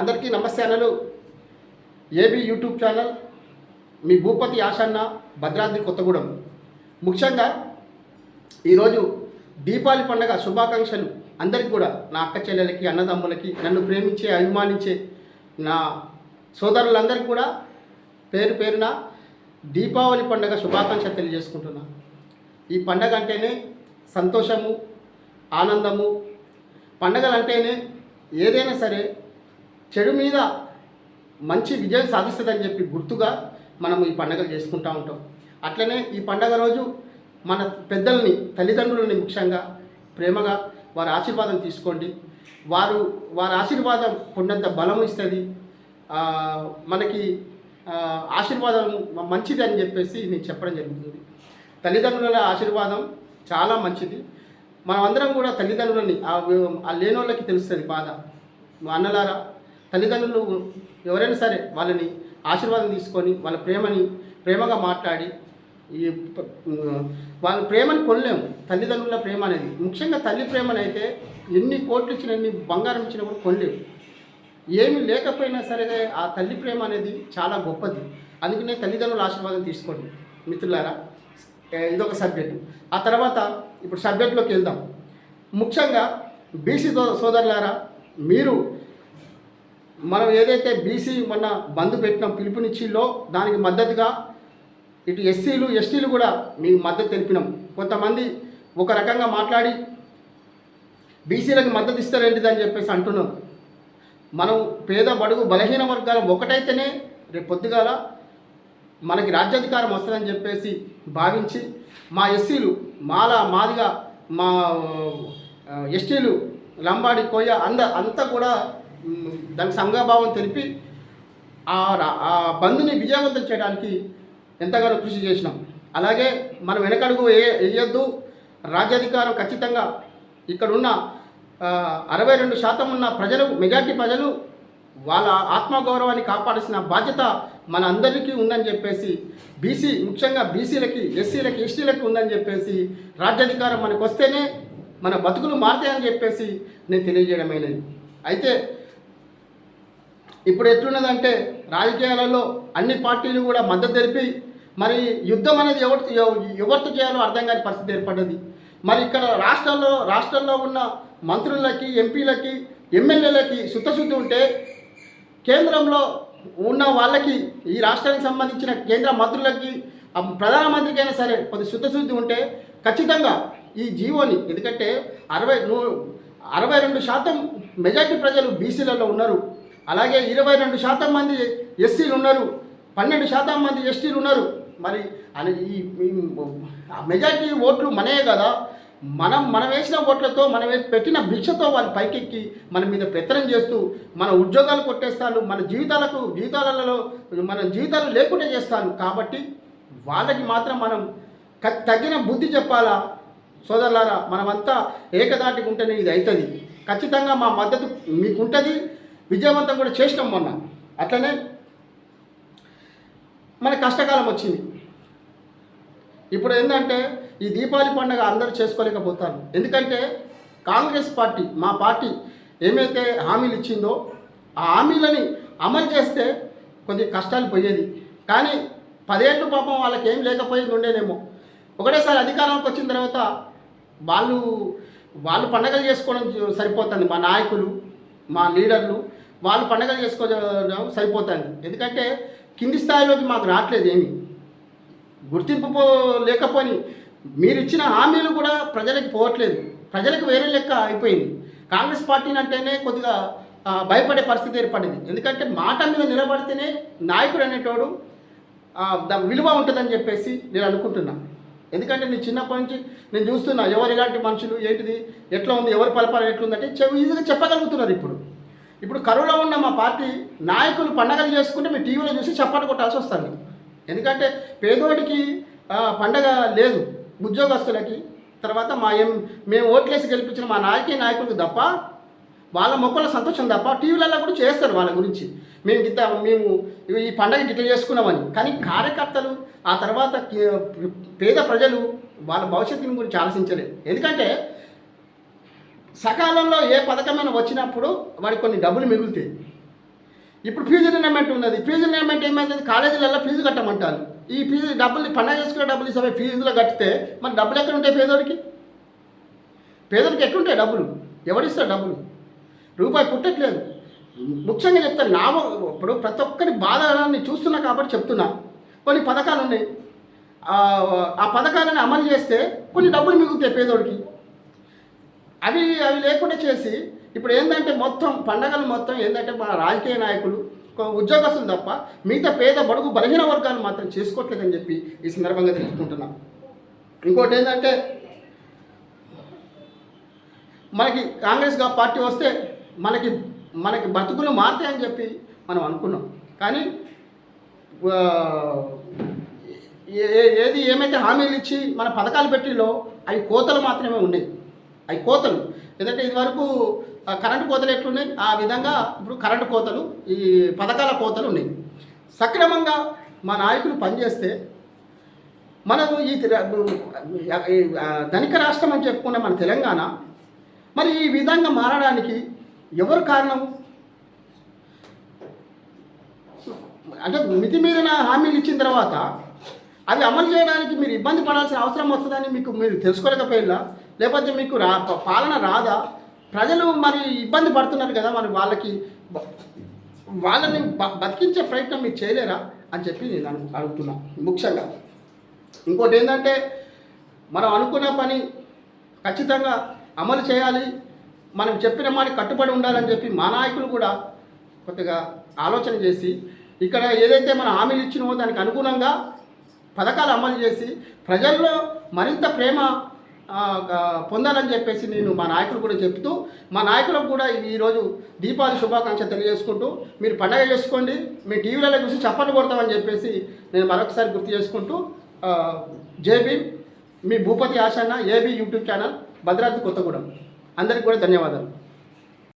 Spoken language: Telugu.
అందరికీ నమస్తే అన్నలు. ఏబీ యూట్యూబ్ ఛానల్ మీ భూపతి ఆశన్న భద్రాద్రి కొత్తగూడెం. ముఖ్యంగా ఈరోజు దీపావళి పండగ శుభాకాంక్షలు. అందరికీ కూడా నా అక్క చెల్లెలకి అన్నదమ్ములకి నన్ను ప్రేమించే అభిమానించే నా సోదరులందరికీ కూడా పేరు పేరున దీపావళి పండుగ శుభాకాంక్షలు తెలియజేసుకుంటున్నా. ఈ పండగ అంటేనే సంతోషము ఆనందము. పండగలు అంటేనే ఏదైనా సరే చెడు మీద మంచి విజయం సాధిస్తుందని చెప్పి గుర్తుగా మనం ఈ పండగలు చేసుకుంటూ ఉంటాం. అట్లనే ఈ పండగ రోజు మన పెద్దల్ని తల్లిదండ్రులని ముఖ్యంగా ప్రేమగా వారి ఆశీర్వాదం తీసుకోండి. వారు వారి ఆశీర్వాదం కొండంత బలం ఇస్తుంది. మనకి ఆశీర్వాదం మంచిది అని చెప్పేసి నేను చెప్పడం జరుగుతుంది. తల్లిదండ్రుల ఆశీర్వాదం చాలా మంచిది. మనమందరం కూడా తల్లిదండ్రులని ఆ ఆ లేనోళ్ళకి తెలుస్తుంది బాధ. మా అన్నలారా తల్లిదండ్రులు ఎవరైనా సరే వాళ్ళని ఆశీర్వాదం తీసుకొని వాళ్ళ ప్రేమని ప్రేమగా మాట్లాడి ఈ వాళ్ళ ప్రేమని కొనలేము. తల్లిదండ్రుల ప్రేమ అనేది. ముఖ్యంగా తల్లి ప్రేమని అయితే ఎన్ని కోట్లు ఇచ్చిన ఎన్ని బంగారం ఇచ్చినా కూడా కొనలేము. ఏమి లేకపోయినా సరే ఆ తల్లి ప్రేమ అనేది చాలా గొప్పది. అందుకనే తల్లిదండ్రుల ఆశీర్వాదం తీసుకోండి. మిత్రులారా ఇదొక సబ్జెక్టు. ఆ తర్వాత ఇప్పుడు సబ్జెక్టులోకి వెళ్దాం. ముఖ్యంగా బీసీ సోదరులారా మీరు మనం ఏదైతే బీసీ మొన్న బంద్ పెట్టినాం పిలుపునిచ్చిలో దానికి మద్దతుగా ఇటు ఎస్సీలు ఎస్టీలు కూడా మీకు మద్దతు తెలిపినాం. కొంతమంది ఒక రకంగా మాట్లాడి బీసీలకు మద్దతు ఇస్తారేంటిదని చెప్పేసి అంటున్నాం. మనం పేద బడుగు బలహీన వర్గాలు ఒకటైతేనే రేపు పొద్దుగాల మనకి రాజ్యాధికారం వస్తుందని చెప్పేసి భావించి మా ఎస్సీలు మాల మాదిగా మా ఎస్టీలు లంబాడి కోయ అంద అంతా కూడా దానికి సంఘభావం తెలిపి ఆ రా- ఆ బంద్ని విజయవంతం చేయడానికి ఎంతగానో కృషి చేసినాం. అలాగే మనం వెనకడుగు వేయ వేయొద్దు. రాజ్యాధికారం ఖచ్చితంగా ఇక్కడున్న అరవై రెండు శాతం ఉన్న ప్రజలు మెజార్టీ ప్రజలు వాళ్ళ ఆత్మగౌరవాన్ని కాపాడాల్సిన బాధ్యత మన అందరికీ ఉందని చెప్పేసి బీసీ ముఖ్యంగా బీసీలకి ఎస్సీలకి ఎస్టీలకి ఉందని చెప్పేసి రాజ్యాధికారం మనకు వస్తేనే మన బతుకులు మారుతాయని చెప్పేసి నేను తెలియజేయడమైనది. అయితే ఇప్పుడు ఎట్లున్నదంటే రాజకీయాలలో అన్ని పార్టీలు కూడా మద్దతు తెలిపి మరి యుద్ధం అనేది ఎవరి ఎవరితో చేయాలో అర్థం కాని పరిస్థితి ఏర్పడ్డది. మరి ఇక్కడ రాష్ట్రాల్లో రాష్ట్రంలో ఉన్న మంత్రులకి ఎంపీలకి ఎమ్మెల్యేలకి శుద్ధశుద్ధి ఉంటే కేంద్రంలో ఉన్న వాళ్ళకి ఈ రాష్ట్రానికి సంబంధించిన కేంద్ర మంత్రులకి ప్రధానమంత్రికి అయినా సరే కొద్ది శుద్ధశుద్ధి ఉంటే ఖచ్చితంగా ఈ జీవోని ఎందుకంటే అరవై నూ అరవై రెండు శాతం మెజార్టీ ప్రజలు బీసీలలో ఉన్నారు. అలాగే ఇరవై రెండు శాతం మంది ఎస్సీలు ఉన్నారు పన్నెండు శాతం మంది ఎస్టీలు ఉన్నారు. మరి అని ఈ మెజార్టీ ఓట్లు మనయే కదా. మనం మనం వేసిన ఓట్లతో మనం పెట్టిన భిక్షతో వాళ్ళు పైకెక్కి మన మీద పెత్తనం చేస్తూ మన ఉద్యోగాలు కొట్టేస్తాను మన జీవితాలకు జీవితాలలో మన జీవితాలు లేకుండా చేస్తాను కాబట్టి వాళ్ళకి మాత్రం మనం క- తగిన బుద్ధి చెప్పాలా? సోదరులారా మనమంతా ఏకదాటికి ఉంటేనే ఇది అవుతుంది ఖచ్చితంగా మా మద్దతు మీకు ఉంటుంది విజయవంతం కూడా చేసినాం మొన్న. అట్లనే మన కష్టకాలం వచ్చింది. ఇప్పుడు ఏంటంటే ఈ దీపావళి పండుగ అందరూ చేసుకోలేకపోతారు. ఎందుకంటే కాంగ్రెస్ పార్టీ మా పార్టీ ఏమైతే హామీలు ఇచ్చిందో ఆ హామీలని అమలు చేస్తే కొద్ది కష్టాలు పోయేది. కానీ పదేళ్ళు పాపం వాళ్ళకి ఏం లేకపోయింది ఉండేదేమో ఒకటేసారి అధికారంలోకి వచ్చిన తర్వాత వాళ్ళు వాళ్ళు పండగలు చేసుకోవడం సరిపోతుంది. మా నాయకులు మా లీడర్లు వాళ్ళు పండగలు చేసుకోవడం సరిపోతుంది. ఎందుకంటే కింది స్థాయిలోకి మాకు రావట్లేదు ఏమి. గుర్తింపు లేకపోని మీరు ఇచ్చిన హామీలు కూడా ప్రజలకు పోవట్లేదు. ప్రజలకు వేరే లెక్క అయిపోయింది. కాంగ్రెస్ పార్టీని అంటేనే కొద్దిగా భయపడే పరిస్థితి ఏర్పడింది. ఎందుకంటే మాట మీద నిలబడితేనే నాయకుడు అనేటోడు విలువ ఉంటుందని చెప్పేసి నేను అనుకుంటున్నా. ఎందుకంటే నేను చిన్నప్పటి నుంచి నేను చూస్తున్నా ఎవరు ఇలాంటి మనుషులు ఏంటిది ఎట్లా ఉంది ఎవరి పరిపాలన ఎట్లుందంటే ఈజీగా చెప్పగలుగుతున్నారు ఇప్పుడు. ఇప్పుడు కరువులో ఉన్న మా పార్టీ నాయకులు పండగలు చేసుకుంటే మీ టీవీలో చూసి చప్పట్లు కొట్టాల్సి వస్తుంది. ఎందుకంటే పేదోడికి పండగ లేదు ఉద్యోగస్తులకి. తర్వాత మా ఎం మేము ఓట్లేసి గెలిపించిన మా నాయకీ నాయకులకు తప్ప వాళ్ళ మొక్కల సంతోషం తప్ప టీవీలలో కూడా చేస్తారు వాళ్ళ గురించి. మేము గిట్ట మేము ఈ పండగ గిట్ట చేసుకున్నామని. కానీ కార్యకర్తలు ఆ తర్వాత పేద ప్రజలు వాళ్ళ భవిష్యత్తుని గురించి ఆలోచించలేదు. ఎందుకంటే సకాలంలో ఏ పథకమైన వచ్చినప్పుడు వాడికి కొన్ని డబ్బులు మిగులుతాయి. ఇప్పుడు ఫీజు నిర్ణయమెంట్ ఉన్నది. ఫీజు నిర్ణయమెంట్ ఏమైతుంది? కాలేజీలలో ఫీజు కట్టమంటారు. ఈ ఫీజు డబ్బులు పండగ చేసుకునే డబ్బులు ఇస్తే ఫీజులో కట్టితే మరి డబ్బులు ఎక్కడ ఉంటాయి పేదోడికి? పేదోడికి ఎట్లుంటాయి డబ్బులు? ఎవరిస్తారు డబ్బులు? రూపాయి పుట్టట్లేదు. ముఖ్యంగా చెప్తాను నా ఇప్పుడు ప్రతి ఒక్కరి బాధని చూస్తున్నా కాబట్టి చెప్తున్నా. కొన్ని పథకాలు ఉన్నాయి. ఆ పథకాలను అమలు చేస్తే కొన్ని డబ్బులు మిగులుతాయి పేదోడికి. అవి అవి లేకుండా చేసి ఇప్పుడు ఏంటంటే మొత్తం పండగలు మొత్తం ఏంటంటే మన రాజకీయ నాయకులు ఒక ఉద్యోగస్తులు తప్ప మిగతా పేద బడుగు బలహీన వర్గాలు మాత్రం చేసుకోవట్లేదని చెప్పి ఈ సందర్భంగా తెలుసుకుంటున్నాం ఇంకోటి ఏంటంటే మనకి కాంగ్రెస్గా పార్టీ వస్తే మనకి మనకి బతుకులు మారుతాయని చెప్పి మనం అనుకున్నాం. కానీ ఏ- ఏది ఏమైతే హామీలు ఇచ్చి మన పథకాలు పెట్టిలో అవి కోతలు మాత్రమే ఉన్నాయి. అవి కోతలు. ఎందుకంటే ఇదివరకు కరెంటు కోతలు ఎట్లున్నాయి? ఆ విధంగా ఇప్పుడు కరెంటు కోతలు ఈ పథకాల కోతలు ఉన్నాయి. సక్రమంగా మా నాయకులు పనిచేస్తే మనకు ఈ తెల- ధనిక రాష్ట్రం అని చెప్పుకున్న మన తెలంగాణ మరి ఈ విధంగా మారడానికి ఎవరు కారణం? అంటే మితిమీరిన హామీలు ఇచ్చిన తర్వాత అవి అమలు చేయడానికి మీరు ఇబ్బంది పడాల్సిన అవసరం వస్తుందని మీకు మీరు తెలుసుకోలేకపోయినా లేకపోతే మీకు రా పాలన రాదా? ప్రజలు మరి ఇబ్బంది పడుతున్నారు కదా మరి వాళ్ళకి వాళ్ళని బ- బతికించే ప్రయత్నం మీరు చేయలేరా? అని చెప్పి నేను అడుగు- అడుగుతున్నా ముఖ్యంగా. ఇంకోటి ఏంటంటే మనం అనుకున్న పని ఖచ్చితంగా అమలు చేయాలి మనం చెప్పిన మాట కట్టుబడి ఉండాలని చెప్పి మా నాయకులు కూడా కొద్దిగా ఆలోచన చేసి ఇక్కడ ఏదైతే మనం హామీలు ఇచ్చినో దానికి అనుగుణంగా పథకాలు అమలు చేసి ప్రజల్లో మరింత ప్రేమ పొందాలని చెప్పేసి నేను మా నాయకులు కూడా చెప్తూ మా నాయకులకు కూడా ఈరోజు దీపావళి శుభాకాంక్షలు తెలియజేసుకుంటూ మీరు పండగ చేసుకోండి మీ టీవీలలో చూసి చప్పట్లు కొడతామని చెప్పేసి నేను మరొకసారి గుర్తు చేసుకుంటూ జేబీ మీ Bhupathi Ashanna AB YouTube channel Bhadradri Kothagudem. అందరికీ కూడా ధన్యవాదాలు.